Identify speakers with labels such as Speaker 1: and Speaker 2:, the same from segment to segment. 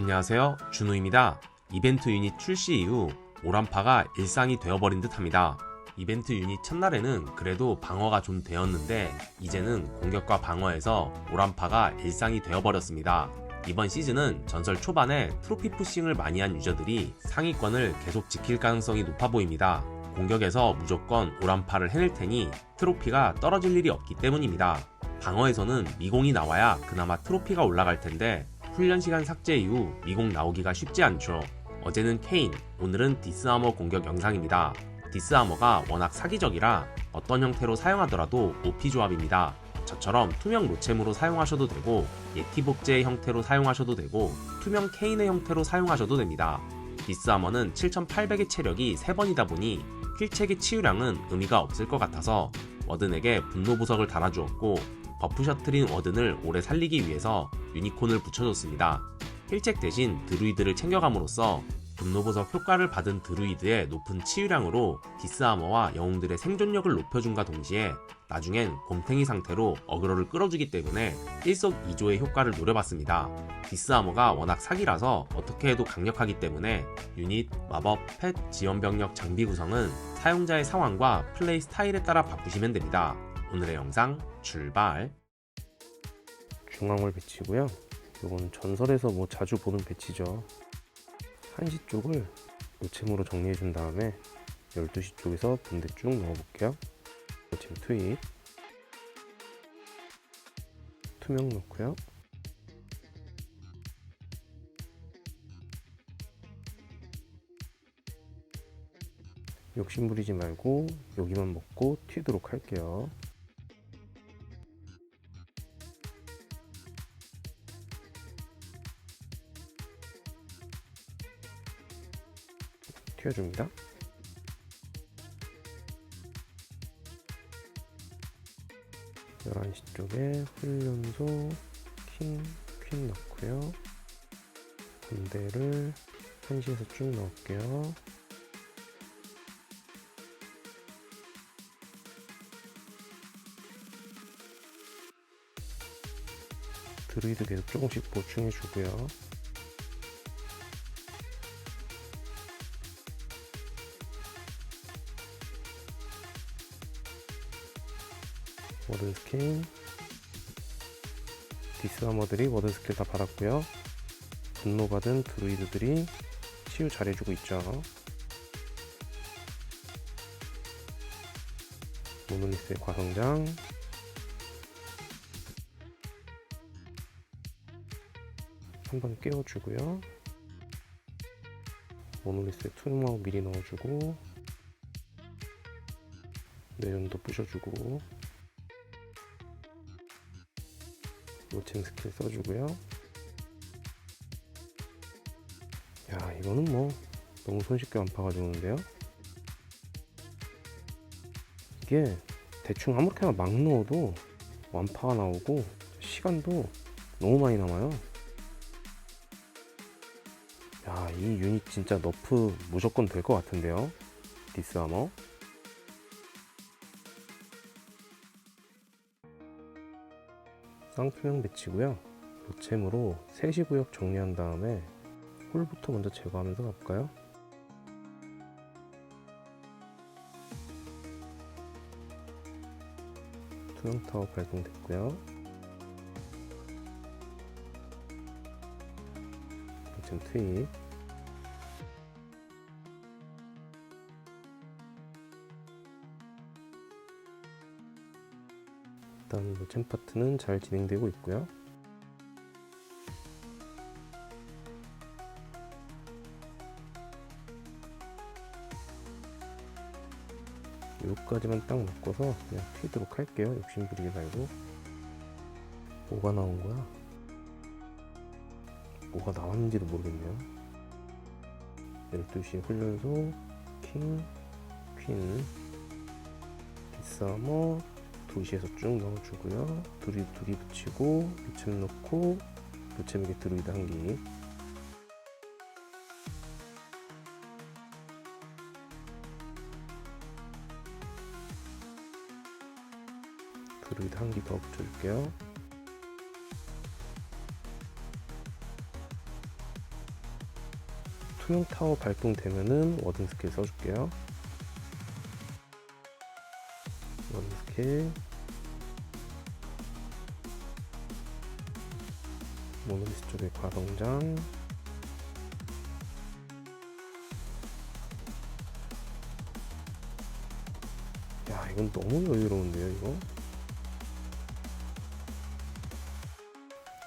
Speaker 1: 안녕하세요. 준우입니다. 이벤트 유닛 출시 이후 오란파가 일상이 되어버린 듯 합니다. 이벤트 유닛 첫날에는 그래도 방어가 좀 되었는데 이제는 공격과 방어에서 오란파가 일상이 되어버렸습니다. 이번 시즌은 전설 초반에 트로피 푸싱을 많이 한 유저들이 상위권을 계속 지킬 가능성이 높아 보입니다. 공격에서 무조건 오란파를 해낼 테니 트로피가 떨어질 일이 없기 때문입니다. 방어에서는 미공이 나와야 그나마 트로피가 올라갈 텐데 훈련 시간 삭제 이후 미공 나오기가 쉽지 않죠. 어제는 케인, 오늘은 디스아머 공격 영상입니다. 디스아머가 워낙 사기적이라 어떤 형태로 사용하더라도 OP 조합입니다. 저처럼 투명 로챔으로 사용하셔도 되고 예티 복제의 형태로 사용하셔도 되고 투명 케인의 형태로 사용하셔도 됩니다. 디스아머는 7800의 체력이 3번이다 보니 킬책의 치유량은 의미가 없을 것 같아서 워든에게 분노 보석을 달아주었고 버프 셔틀인 워든을 오래 살리기 위해서 유니콘을 붙여줬습니다. 힐책 대신 드루이드를 챙겨감으로써 분노보석 효과를 받은 드루이드의 높은 치유량으로 디스아머와 영웅들의 생존력을 높여준과 동시에 나중엔 곰탱이 상태로 어그로를 끌어주기 때문에 일석이조의 효과를 노려봤습니다. 디스아머가 워낙 사기라서 어떻게 해도 강력하기 때문에 유닛, 마법, 펫, 지원병력 장비 구성은 사용자의 상황과 플레이 스타일에 따라 바꾸시면 됩니다. 오늘의 영상 출발!
Speaker 2: 중앙을 배치고요. 이건 전설에서 뭐 자주 보는 배치죠. 1시 쪽을 노챔으로 정리해 준 다음에 12시 쪽에서 분대 쭉 넣어 볼게요. 노챔 투입 투명 넣고요. 욕심 부리지 말고 여기만 먹고 튀도록 할게요. 튀어줍니다. 열한 시 쪽에 훈련소 킹, 퀸 넣고요. 군대를 1시에서 쭉 넣을게요. 드루이드 계속 조금씩 보충해 주고요. 워든 스킨 디스아머들이 워든 스킬 다 받았고요. 분노 받은 드루이드들이 치유 잘해주고 있죠. 모노리스의 과성장. 한번 깨워주고요. 모노리스의 투명하고 미리 넣어주고 내연도 부셔주고 로칭 스킬 써주고요. 야 이거는 뭐 너무 손쉽게 완파가 좋은데요. 이게 대충 아무렇게나 막 넣어도 완파가 나오고 시간도 너무 많이 남아요. 야 이 유닛 진짜 너프 무조건 될 것 같은데요. 디스아머. 쌍투명 배치고요. 노챔으로 3시 구역 정리한 다음에 홀부터 먼저 제거하면서 가볼까요? 투명 타워 발동됐고요. 노챔 투입 일단 노챔 파트는 잘 진행되고 있고요. 여기까지만 딱 묶어서 그냥 튀도록 할게요. 욕심 부리지 말고. 뭐가 나온 거야? 뭐가 나왔는지도 모르겠네요. 12시 훈련소, 킹, 퀸, 비싸머, 2시에서 쭉 넣어주고요. 둘이 둘이 붙이고 루챔 넣고 루챔에게 드루이드 한 기. 드루이드 한기더 붙여줄게요. 투명 타워 발동되면은 워든 스킬 써줄게요. 스킬. 모노리스 쪽에 과동장. 야, 이건 너무 여유로운데요, 이거?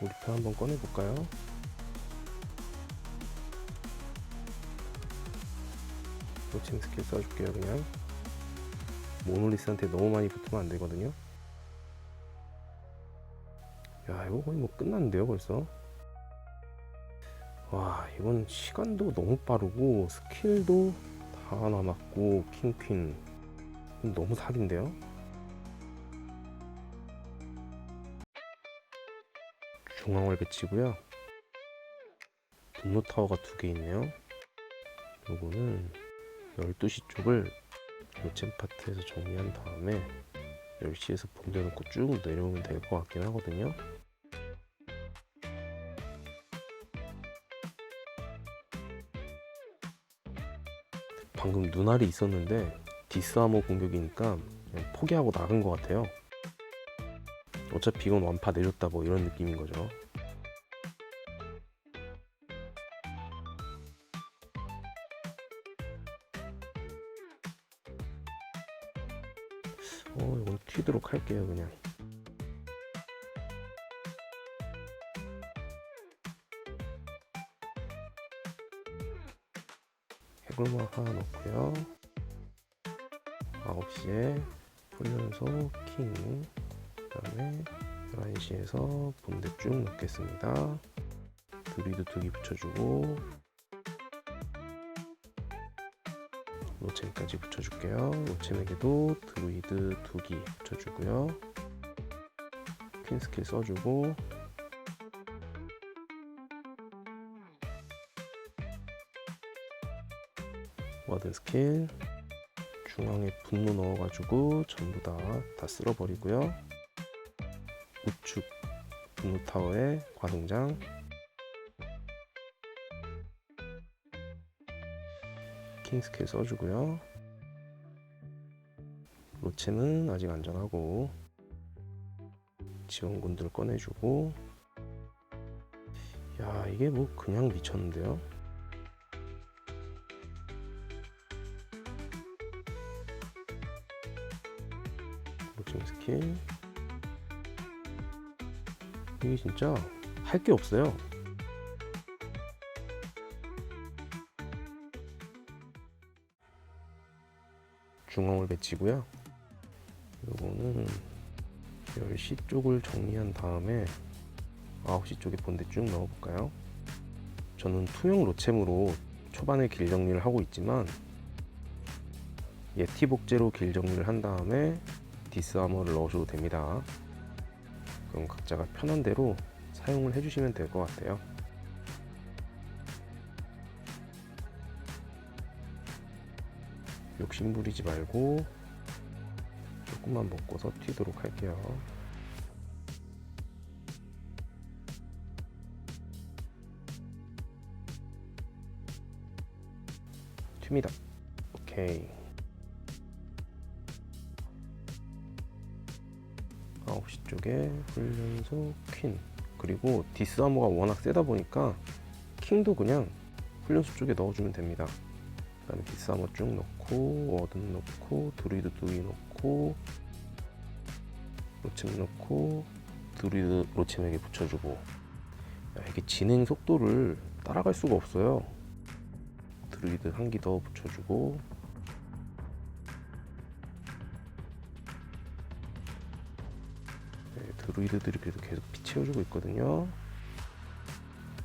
Speaker 2: 우리 편 한번 꺼내볼까요? 로칭 스킬 써줄게요, 그냥. 모노리스한테 너무 많이 붙으면 안 되거든요. 야, 이거 거의 뭐 끝났는데요, 벌써? 와, 이건 시간도 너무 빠르고, 스킬도 다 남았고, 킹퀸. 너무 사기인데요? 중앙월 배치고요. 분노 타워가 두 개 있네요. 요거는 12시 쪽을 요챔 파트에서 정리한 다음에 10시에서 본대 놓고 쭉 내려오면 될 것 같긴 하거든요. 방금 눈알이 있었는데 디스아머 공격이니까 포기하고 나간 것 같아요. 어차피 이건 완파 내렸다 뭐 이런 느낌인 거죠. 튀도록 할게요, 그냥. 해골막 하나 넣고요. 9시에 훈련소 킹, 그 다음에 11시에서 본대 쭉 넣겠습니다. 드리드 두기 붙여주고 노챔까지 붙여줄게요. 노챔에게도 드루이드 두 기 붙여주고요. 퀸 스킬 써주고 와든 스킬 중앙에 분노 넣어가지고 전부 다 다 쓸어버리고요. 우측 분노 타워에 과동장 킹 스킬 써주고요. 로체는 아직 안전하고 지원군들 꺼내주고 야 이게 뭐 그냥 미쳤는데요. 로칭 스킬 이게 진짜 할 게 없어요. 중앙을 배치고요. 요거는 10시 쪽을 정리한 다음에 9시 쪽에 본대 쭉 넣어볼까요? 저는 투명 로챔으로 초반에 길 정리를 하고 있지만 예티 복제로 길 정리를 한 다음에 디스 아머를 넣으셔도 됩니다. 그럼 각자가 편한 대로 사용을 해주시면 될 것 같아요. 욕심 부리지 말고 조금만 먹고서 튀도록 할게요. 튑니다. 오케이. 9시 쪽에 훈련소 퀸 그리고 디스아머가 워낙 세다 보니까 킹도 그냥 훈련소 쪽에 넣어주면 됩니다. 그 다음에 디스아머 쭉 넣고 워든 넣고 드루이드 두이 넣고 로챔 넣고 드루이드 로챔에게 붙여주고 야, 이게 진행 속도를 따라갈 수가 없어요. 드루이드 한기더 붙여주고 네, 드루이드들이 그래도 계속 피 채워주고 있거든요.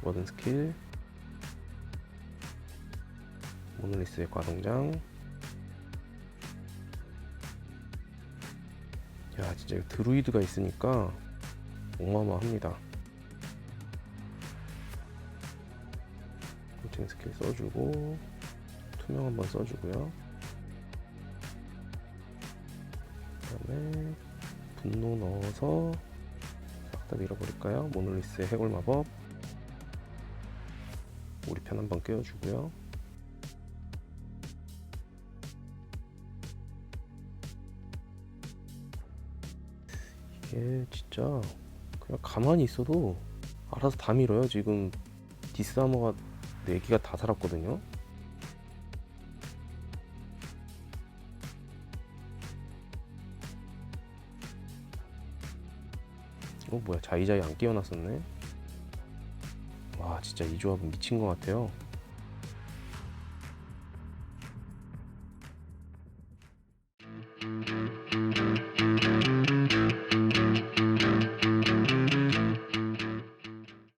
Speaker 2: 워든 스킬 모노리스의 과동장. 야 진짜 드루이드가 있으니까 어마어마합니다. 코팅 스킬 써주고 투명 한번 써주고요. 그 다음에 분노 넣어서 싹 다 밀어버릴까요? 모노리스의 해골 마법. 우리 편 한번 깨워주고요 얘 진짜 그냥 가만히 있어도 알아서 다 밀어요. 지금 디스아머가 4개가 다 살았거든요. 어 뭐야 자이자이 안 끼워놨었네. 와 진짜 이 조합은 미친 것 같아요.